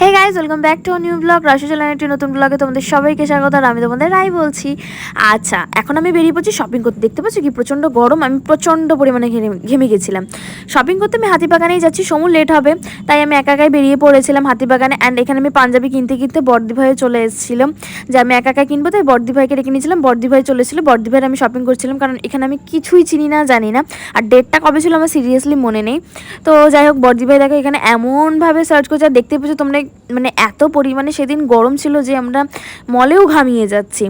Hey guys welcome back to new blog Rashi চ্যানেলের একটি নতুন ব্লগে তোমাদের সবাইকে স্বাগত আর আমি তোমাদের রাই বলছি। আচ্ছা এখন আমি বেরিয়ে পড়ছি শপিং করতে। দেখতে পাচ্ছি কি প্রচণ্ড গরম? আমি প্রচণ্ড পরিমাণে ঘেমে- গেছিলাম। শপিং করতে আমি হাতিবাগানেই যাচ্ছি, সমু লেট হবে, তাই আমি একা একাই বেরিয়ে পড়েছিলাম হাতিবাগানে অ্যান্ড এখানে আমি পাঞ্জাবি কিনতে কিনতে বর্দি ভাইয়ে চলে এসেছিলাম যে আমি একা একাই কিনবো, তাই বর্দি ভাইকে রেখে নিয়েছিলাম। বর্দি ভাই চলে এসেছিল, বর্দি ভাইয়ের আমি শপিং করছিলাম, কারণ এখানে আমি কিছুই চিনি না, জানি না। আর ডেটটা কবে ছিল আমার সিরিয়াসলি মনে নেই। তো যাই হোক, বর্দি ভাই দেখো এখানে এমনভাবে সার্চ করছে, আর দেখতে পেয়েছ তোমরা মানে এত পরিমাণে সেদিন গরম ছিল যে আমরা মলেও ঘামিয়ে যাচ্ছি।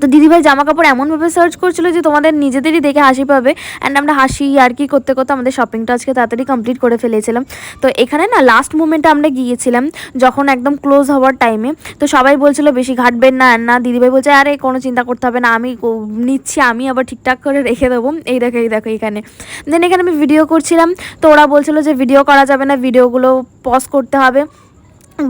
তো দিদিভাই জামা কাপড় এমনভাবে সার্চ করছিল যে তোমাদের নিজেদেরই দেখে হাসি পাবে। অ্যান্ড আমরা হাসি, আর কি করতে করতে আমাদের শপিংটা আজকে তাড়াতাড়ি কমপ্লিট করে ফেলেছিলাম। তো এখানে না লাস্ট মোমেন্টে আমরা গিয়েছিলাম যখন একদম ক্লোজ হওয়ার টাইমে তো সবাই বলছিল, বেশি ঘাটবেন না না। দিদিভাই বলছে, আরে, কোনো চিন্তা করতে হবে না, আমি নিচ্ছি, আমি আবার ঠিকঠাক করে রেখে দেবো। এই দেখো এই দেখো এখানে। দেন এখানে আমি ভিডিও করছিলাম। তো ওরা বলছিল যে ভিডিও করা যাবে না ভিডিওগুলো পজ করতে হবে।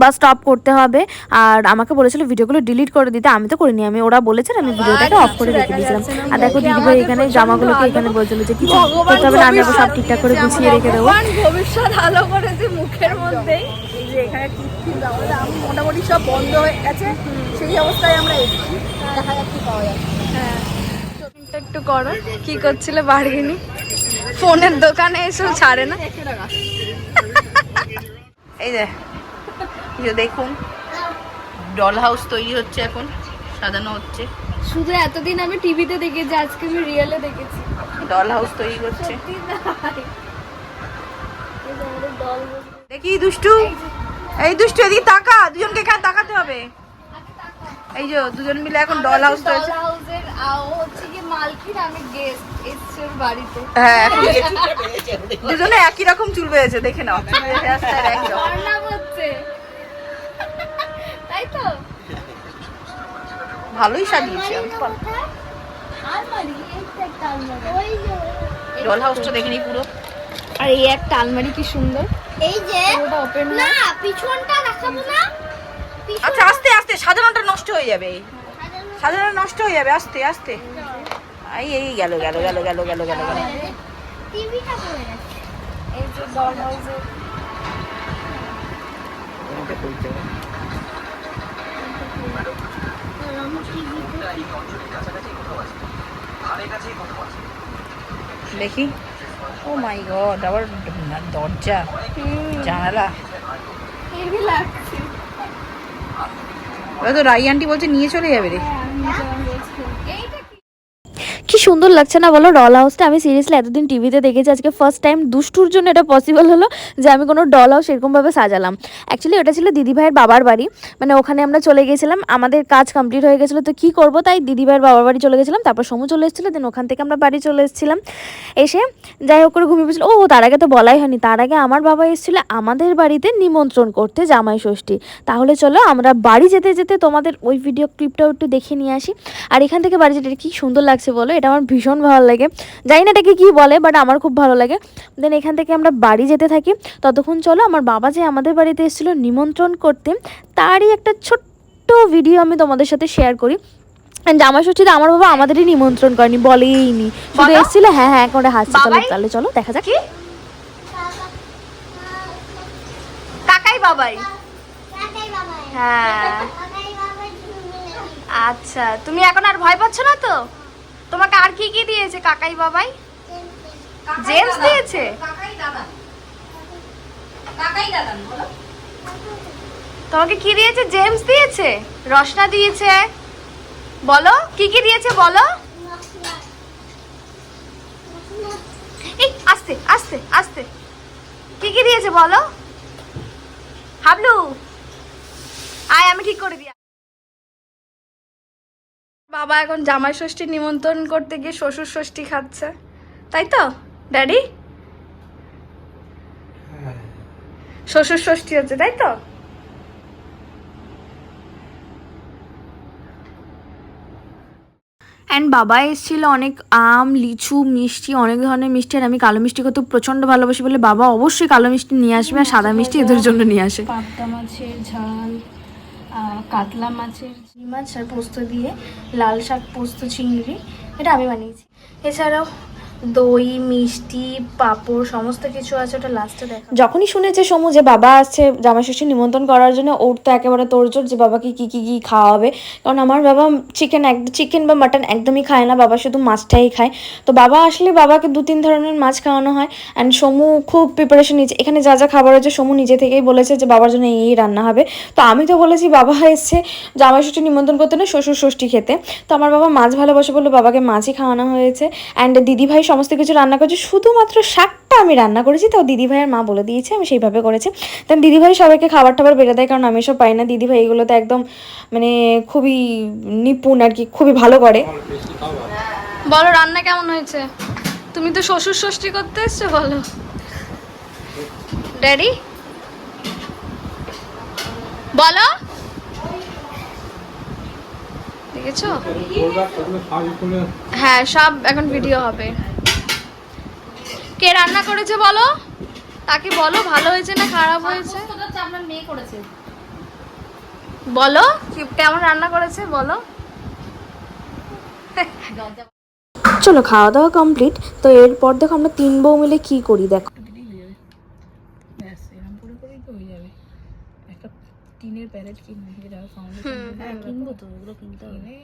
বা স্টপ করতে হবে। আর আমাকে বলেছিল ভিডিওগুলো ডিলিট করে দিতে। আমি তো করিনি। আমি ওরা বলেছে আর আমি ভিডিওটাকে অফ করে রেখে দিয়েছিলাম। আর দেখো দিদিভাই এখানে জামাগুলোকে এখানে বলছিল যে কিছু করতে হবে না আমি সব ঠিকঠাক করে গুছিয়ে রেখে দেবো। ভবিষ্যৎ আলো করেছে মুখের মধ্যেই যে এখানে টিপটিপ মোটামুটি সব বন্ধ হয়ে গেছে। সেই অবস্থায় আমরা এসেছি। দেখা যাক কি পাওয়া যায়। হ্যাঁ। একটু করো কি করছিলে বার্গেনিং ফোনের দোকানে এসেও ছাড়ে না। এই যে এই দেখুন ডল হাউস তৈরি হচ্ছে এখন সাজানো হচ্ছে। শুধু এতদিন আমি টিভিতে দেখেছি আজকে আমি রিয়েলে দেখেছি। ডল হাউস তৈরি করছে দেখি দুষ্টু। এই দুষ্টু এদিকে তাকা দুজনকে এখানে তাকাতে হবে। এই যে দুজন মিলে এখন ডল হাউস তৈরি হাউসের হচ্ছে কি মালকিন আমি গেস্ট এসছে বাড়িতে। হ্যাঁ এখন দুজনে একই রকম চুল বেড়েছে দেখে নাও। চুল আসছে একই রকম হচ্ছে তাই তো ভালোই সাজিয়েছে আলমারি এইটা একটা আলমারি ওই যে ডল হাউসটা দেখিনি পুরো। আর এই একটা আলমারি কি সুন্দর। এই যে ওটা ওপেন না পিছনটা দেখাবো না। আচ্ছা আস্তে আস্তে সাজানোটা নষ্ট হয়ে যাবে সাজানো নষ্ট হয়ে যাবে আস্তে আস্তে। এই এই গেল গেল গেল গেল গেল গেল গেল। টিভিটা পড়ে গেছে। এই যে ডল হাউসের দেখি। ও মাই গড আবার দরজা জানালা। তো রাই আন্টি বলছে নিয়ে চলে যাবে রে। কি সুন্দর লাগছে না বলো? ডল হাউসটা আমি সিরিয়াসলি এতদিন টিভিতে দেখেছি। আজকে ফার্স্ট টাইম দুষ্টুর জন্য এটা পসিবল হলো যে আমি কোনো ডল হাউস এরকমভাবে সাজালাম। অ্যাকচুয়ালি ওটা ছিল দিদিভাইয়ের বাবার বাড়ি। মানে ওখানে আমরা চলে গেছিলাম। আমাদের কাজ কমপ্লিট হয়ে গেছিল। তো কী করব? তাই দিদিভাইয়ের বাবার বাড়ি চলে গেছিলাম। তারপর সমু চলে এসেছিল। দেন ওখান থেকে আমরা বাড়ি চলে এসেছিলাম। এসে যাই হোক করে ঘুমিয়ে পড়ছিল। ও তার আগে তো বলাই হয়নি। তার আগে আমার বাবা এসেছিল আমাদের বাড়িতে নিমন্ত্রণ করতে জামাই ষষ্ঠী। তাহলে চলো আমরা বাড়ি যেতে যেতে তোমাদের ওই ভিডিও ক্লিপটাও একটু দেখে নিয়ে আসি। আর এখান থেকে বাড়ি যেতে কি সুন্দর লাগছে বলো? এটা আমার ভীষণ ভালো লাগে। জানি না এটাকে কী বলে বাট আমার খুব ভালো লাগে। দেন এখান থেকে আমরা বাড়ি যেতে থাকি। ততক্ষণ চলো আমার বাবা যে আমাদের বাড়িতে এসেছিল নিমন্ত্রণ করতে তারই একটা ছোট্ট ভিডিও আমি তোমাদের সাথে শেয়ার করি। জামা ষষ্ঠীতে আমার বাবা আমাদেরই নিমন্ত্রণ করেনি বলেইনি। শুধু এসেছিল হ্যাঁ হ্যাঁ করে হাসছে। চলো তাহলে চলো দেখা যাক। কাকাই বাবাই? হ্যাঁ। আচ্ছা তুমি এখন আর ভয় পাচ্ছ না তো? তোমাকে আর কি কি দিয়েছে কাকাই বাবাই? জেমস দিয়েছে? তোমাকে কি দিয়েছে? জেমস দিয়েছে? রসনা দিয়েছে? বলো কি কি দিয়েছে বলো? এই আস্তে আস্তে আস্তে। কি কি দিয়েছে বলো? হাবলু। আয় আমি ঠিক করে দিই বাবা এখন জামাই ষষ্ঠী নিমন্ত্রণ করতে গিয়ে শ্বশুর ষষ্ঠী খাচ্ছে। তাই তো ড্যাডি? শ্বশুর ষষ্ঠী হচ্ছে তাই তো? অ্যান্ড বাবা এসেছিল অনেক আম লিচু মিষ্টি অনেক ধরনের মিষ্টি আর আমি কালো মিষ্টি করতে প্রচণ্ড ভালোবাসি বলে বাবা অবশ্যই কালো মিষ্টি নিয়ে আসবে আর সাদা মিষ্টি এদের জন্য নিয়ে আসে। পাবদা মাছের ঝাল। কাতলা মাছের মাছ আর পোস্ত দিয়ে লাল শাক পোস্ত চিংড়ি এটা আমি বানিয়েছি। এছাড়াও দই, মিষ্টি, পাঁপড়, সমস্ত কিছু আছে, ওটা লাস্টে দেখা যখনই শুনেছে সমু যে বাবা আসছে জামাই ষষ্ঠী নিমন্ত্রণ করার জন্য, ওর তো একেবারে তোড়জোড় যে বাবাকে কী কী কী খাওয়াবে। কারণ আমার বাবা চিকেন এক চিকেন বা মাটন একদমই খায় না, বাবা শুধু মাছটাই খায়। তো বাবা আসলে বাবাকে দু তিন ধরনের মাছ খাওয়ানো হয়। অ্যান্ড সমু খুব প্রিপারেশন নিচ্ছে এখানে যা যা খাবার হচ্ছে সমু নিজে থেকেই বলেছে যে বাবার জন্য এই রান্না হবে। তো আমি তো বলেছি, বাবা এসছে জামাই ষষ্ঠী নিমন্ত্রণ করতে না, শ্বশুর ষষ্ঠী খেতে। তো আমার বাবা মাছ ভালোবাসে বলে বাবাকে মাছই খাওয়ানো হয়েছে। অ্যান্ড দিদিভাই সমস্ত কিছু রান্না করেছে। শুধুমাত্র শাকটা আমি রান্না করেছি তো দিদিভাইয়ের মা বলে দিয়েছে, আমি সেইভাবে করেছি। দেন দিদিভাই সবাইকে খাবার টাবার বেড়ে দেয়, কারণ আমি এসব পাই না। দিদিভাই এগুলোতে একদম মানে খুবই নিপুণ আর কি, খুবই ভালো করে। বলো, রান্না কেমন হয়েছে? তুমি তো শ্বশুর ষষ্ঠী করতে এসছো, বলো। ড্যাডি বলো। দেখেছ? হ্যাঁ সব এখন ভিডিও হবে। কে রান্না করেছে বলো? তাকে বলো ভালো হয়েছে না খারাপ হয়েছে? আপনার মেয়ে করেছে। বলো কেমন রান্না করেছে বলো। চলো খাওয়া দাওয়া কমপ্লিট তো এরপর দেখো আমরা তিন বউ মিলে কি করি দেখো। হয়ে টিনের প্যালেট কিনবো যেটা ফাউন্ডেশন হ্যাঁ কিনবো তো ওগুলো কিনতে হবে।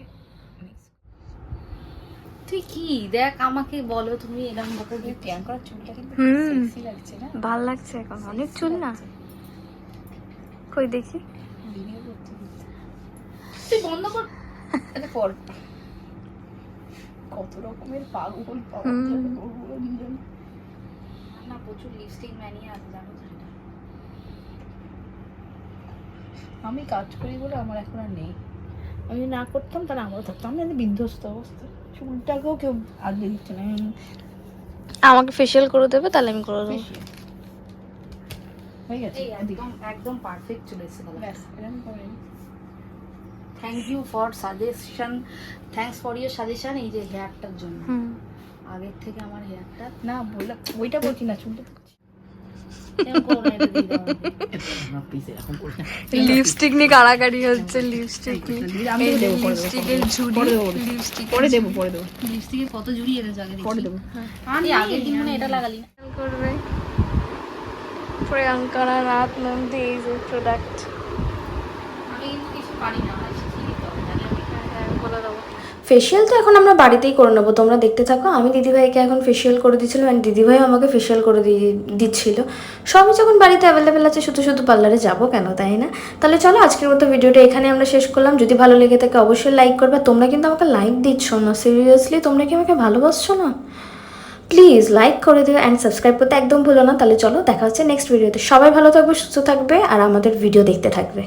তুই কি? দেখ আমাকে বলো তুমি এরকম প্রিয়াঙ্কার চুলটা কিন্তু সেক্সি লাগছে না? ভালো লাগছে এখন অনেক চুল না? কই দেখি। তুই বন্ধ কর। এটা কর। কত রকমের পাগল পাওয়া। না প্রচুর লিপস্টিক ম্যানিয়া আছে জানো আমি কাজ করি বলে আমার এখন আর নেই। আমি যদি না করতাম তাহলে আমারও থাকতাম আমি বিধ্বস্ত অবস্থা। চুলটাকেও কেউ আগলে দিচ্ছে না। আমাকে ফেশিয়াল করে দেবে তাহলে আমি করে দেবো। হয়ে গেছে একদম একদম পারফেক্ট চলে এসেছে ব্যাস এরকম করে। Thank you for suggestion thanks for your suggestion এই যে হেয়ারটার জন্য। আগের থেকে আমার হেয়ারটা না বললাম ওইটা বলছি না চুলটা বলছি। এরকম করো না, এটা দিয়ে দাও আমাকে। লিপস্টিক নিয়ে কাড়াকাড়ি হচ্ছে লিপস্টিক লিপস্টিকের ঝুড়ি লিপস্টিক পরে দেবো। পরে দেবো লিপস্টিকের কত ঝুড়ি এনেছো আগে পরে দেবো। আমি আগে দিন মানে এটা লাগালি করবে। প্রিয়াঙ্কারা রাত নন্দী এই যে প্রোডাক্ট আমি কিন্তু কিছু পারি না আমার শিখিয়ে দিতে হবে তাহলে আমি বলে দেবো ফেশিয়াল তো এখন আমরা বাড়িতেই করে নেব। তোমরা দেখতে থাকো, আমি দিদিভাইকে এখন ফেশিয়াল করে দিচ্ছিলাম অ্যান্ড দিদিভাইও আমাকে ফেশিয়াল করে দিয়ে দিচ্ছিল। সবই যখন বাড়িতে অ্যাভেলেবেল আছে, শুধু শুধু পার্লারে যাব কেন, তাই না? তাহলে চলো আজকের মতো ভিডিওটা এখানে আমরা শেষ করলাম। যদি ভালো লেগে থাকে অবশ্যই লাইক করবে। তোমরা কিন্তু আমাকে লাইক দিচ্ছ না সিরিয়াসলি তোমরা কি আমাকে ভালোবাসছো না? প্লিজ লাইক করে দিও অ্যান্ড সাবস্ক্রাইব করতে একদম ভুলো না। তাহলে চলো দেখা হচ্ছে নেক্সট ভিডিওতে সবাই ভালো থাকবে, সুস্থ থাকবে, আর আমাদের ভিডিও দেখতে থাকবে।